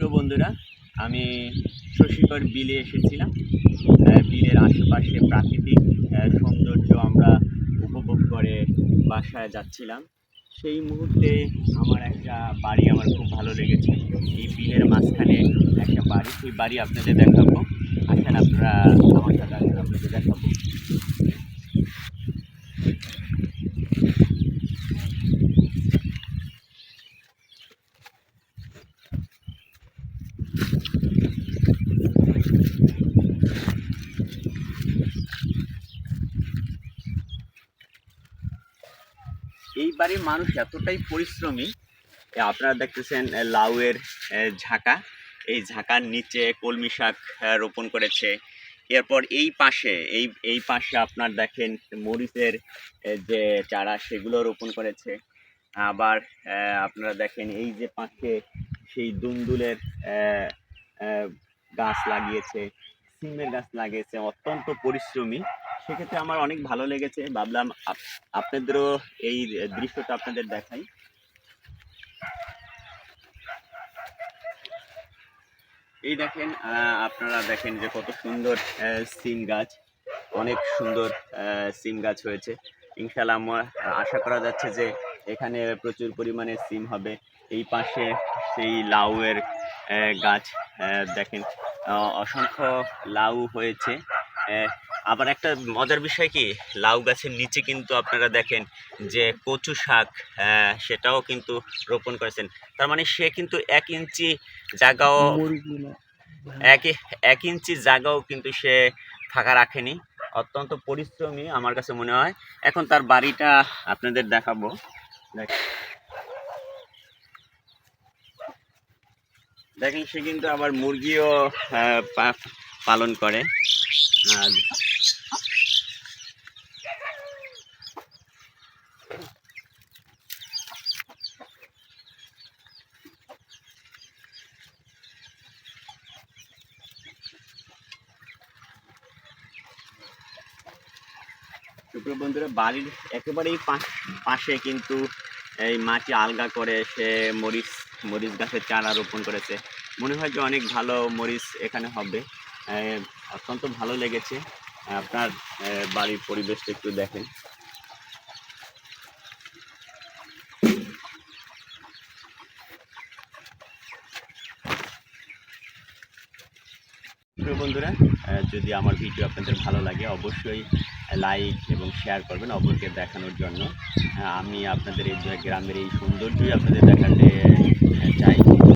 প্রিয় বন্ধুরা, আমি শশীকর বিলে এসেছিলাম। বিলের আশেপাশে প্রাকৃতিক সৌন্দর্য আমরা উপভোগ করে বাসায় যাচ্ছিলাম। সেই মুহূর্তে আমার একটা বাড়ি আমার খুব ভালো লেগেছে। এই বিলের মাঝখানে একটা বাড়ি, সেই বাড়ি আপনাদের দেখাবো। আসেন আপনারা আমার সাথে আসেন আপনাদের দেখাবো এই বাড়ির মানুষ এতটাই পরিশ্রমী। আপনারা দেখতেছেন লাউয়ের ঝাঁকা। এই ঝাঁকার নিচে কলমি শাক রোপণ করেছে। এরপর এই পাশে এই এই পাশে আপনার দেখেন মরিচের যে চারা সেগুলো রোপণ করেছে। আবার আপনারা দেখেন এই যে পাশে সেই আহ, গাছ লাগিয়েছে সিমের গাছ লাগিয়েছে। অত্যন্ত পরিশ্রমী। সেক্ষেত্রে আমার অনেক ভালো লেগেছে। ভাবলাম আপ- আপনাদেরও এই দৃশ্যটা আপনাদের দেখাই। এই দেখেন আপনারা দেখেন যে কত সুন্দর সিম গাছ। অনেক সুন্দর সিম গাছ হয়েছে। ইনশাল্লাহ আমার আশা করা যাচ্ছে যে এখানে প্রচুর পরিমাণে সিম হবে। এই পাশে সেই লাউয়ের গাছ দেখেন অসংখ্য লাউ হয়েছে। আবার একটা মজার বিষয় কি? লাউ গাছের নিচে কিন্তু আপনারা দেখেন যে কচু শাক সেটাও কিন্তু রোপণ করেছেন। তার মানে সে কিন্তু এক ইঞ্চি জায়গাও এক এক ইঞ্চি জায়গাও কিন্তু সে ফাঁকা রাখেনি। অত্যন্ত পরিশ্রমী আমার কাছে মনে হয়। এখন তার বাড়িটা আপনাদের দেখাবো। দেখেন সে কিন্তু আবার মুরগিও পালন করে। আর সুপ্রিয় বন্ধুরা, বাড়ির একেবারেই পাশ- কিন্তু এই মাটি আলগা করে সে মরিচ মরিচ গাছের চারা রোপণ করেছে। মনে হয় যে অনেক ভালো মরিচ এখানে হবে। অত্যন্ত ভালো লেগেছে। আপনার বাড়ির পরিবেশটা একটু দেখেন। বন্ধুরা যদি আমার ভিডিও আপনাদের ভালো লাগে, অবশ্যই লাইক এবং শেয়ার করবেন অপরকে দেখানোর জন্য। আমি আপনাদের এই গ্রামের এই সৌন্দর্যই আপনাদের দেখাতে আহ, চাই।